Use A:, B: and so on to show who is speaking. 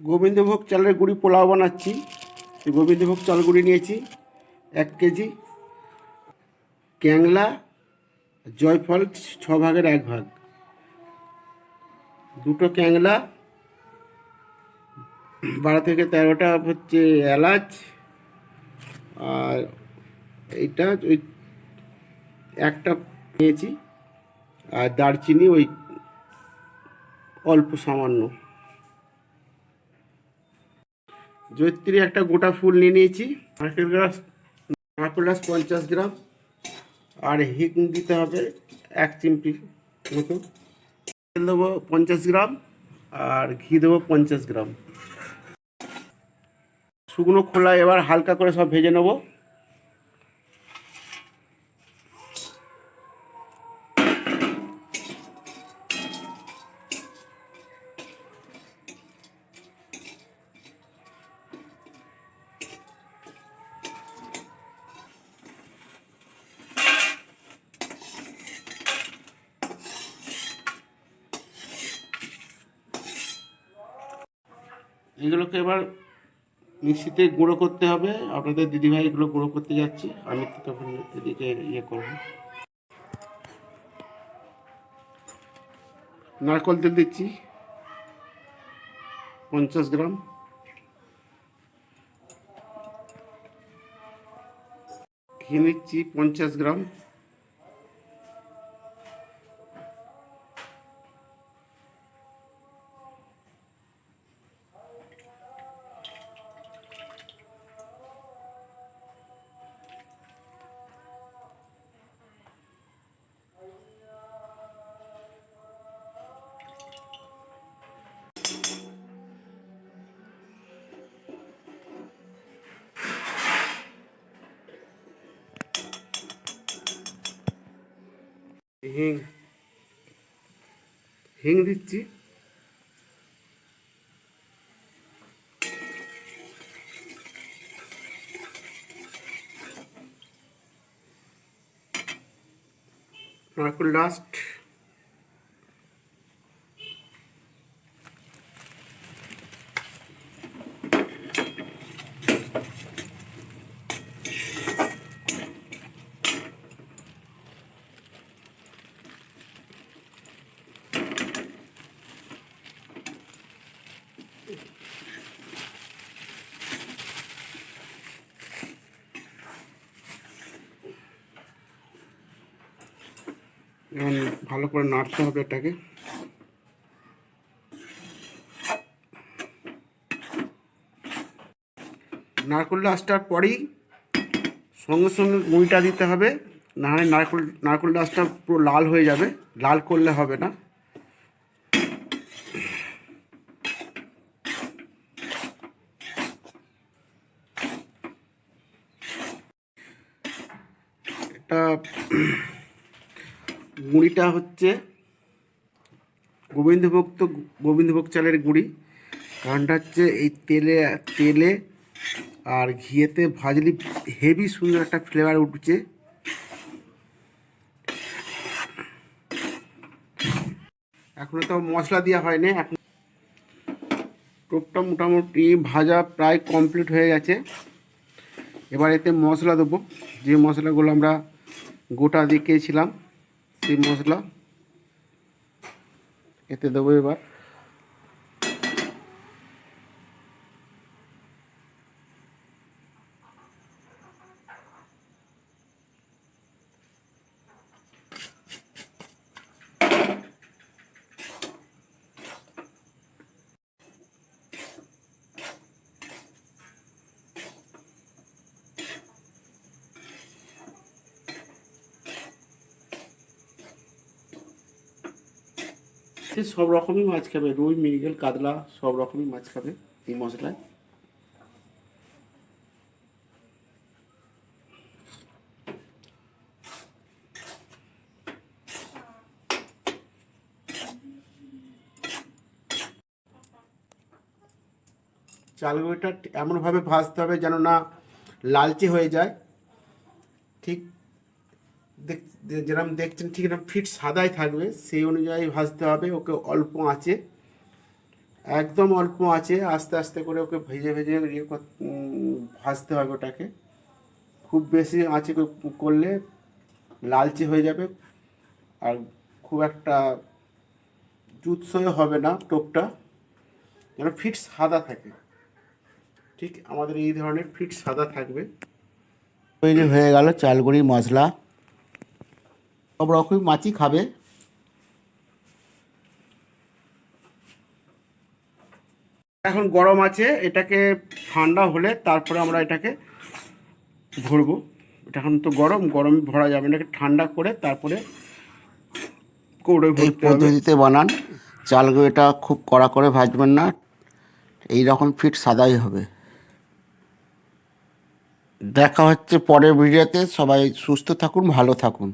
A: গোবিন্দভোগ চালের গুঁড়ি পোলাও বানাচ্ছি। গোবিন্দভোগ চাল গুঁড়ি নিয়েছি, এক কেজি। ক্যাংলা, জয়ফল ছ ভাগের এক ভাগ। দুটো ক্যাংলা, বারো থেকে তেরোটা হচ্ছে এলাচ। আর এইটা ওই একটা নিয়েছি। আর দারচিনি ওই অল্প সামান্য। জৈত্রী একটা গোটা ফুল নিয়ে নিয়েছি। নারকেল গাছ নারকেল গাছ পঞ্চাশ গ্রাম। আর হিং দিতে হবে এক চিমটি মতো। তেল দেবো পঞ্চাশ গ্রাম আর ঘি দেবো পঞ্চাশ গ্রাম। শুকনো খোলা এবার হালকা করে সব ভেজে নেব। এগুলোকে এবার মিক্সিতে গুঁড়ো করতে হবে। আপনাদের দিদিভাই এগুলো গুঁড়ো করতে যাচ্ছি। আমি তো তখন এদিকে ইয়ে করব। নারকল তেল দিচ্ছি। পঞ্চাশ গ্রাম। ঘি নিচ্ছি পঞ্চাশ গ্রাম। হিং হিং দিচ্ছি নারকেল ডাস্ট এখন ভালো করে নাড়তে হবে এটাকে। নারকেল ডাস্টার পরেই সঙ্গে সঙ্গে গুঁড়িটা দিতে হবে নাহলে নারকেল নারকেল ডাস্টটা পুরো লাল হয়ে যাবে, লাল করলে হবে না। এটা গুঁড়িটা হচ্ছে গোবিন্দভোগ তো গোবিন্দভোগ চালের গুঁড়ি। কারণটা হচ্ছে এই তেলে তেলে আর ঘিয়েতে ভাজলি হেভি সুন্দর একটা ফ্লেভার উঠছে। এখনও তো মশলা দেওয়া হয়নি, এখন টোপটা মোটামুটি ভাজা প্রায় কমপ্লিট হয়ে গেছে। এবার এতে মশলা দেবো। যে মশলাগুলো আমরা গোটা দেখিয়েছিলাম সেই মশলা। এতে দেবো এবার। সে সব রকমই মাছ খাবে, রুই, মৃগেল, কাতলা, সব রকমই মাছ খাবে এই মশলায়। চালগুড়িটা এমনভাবে ভাজতে হবে যেন না লালচে হয়ে যায়। ঠিক যেরকম দেখছেন ঠিক এরকম ফিট সাদাই থাকবে, সেই অনুযায়ী ভাজতে হবে, ওকে অল্প আঁচে, একদম অল্প আছে আস্তে আস্তে করে ওকে ভেজে ভেজে ইয়ে ভাজতে হবে ওটাকে। খুব বেশি আঁচে করলে লালচে হয়ে যাবে, আর খুব একটা জুৎসই হবে না টোপটা, যেন ফিট সাদা থাকে। ঠিক আমাদের এই ধরনের ফিট সাদা থাকবে। তৈরি হয়ে গেল চালগুড়ি মশলা। সব রকম মাছই খাবে এখন গরম আছে এটাকে ঠান্ডা হলে তারপরে আমরা এটাকে ভরবো। এটা এখন তো গরম গরম ভরা যাবে না এটাকে ঠান্ডা করে তারপরে কৌড়ে ভরতে
B: পদ্ধতিতে বানান চালগুলোটা খুব কড়া করে ভাজবেন না এই রকম ফিট সাদাই হবে। দেখা হচ্ছে পরের ভিডিওতে সবাই সুস্থ থাকুন ভালো থাকুন।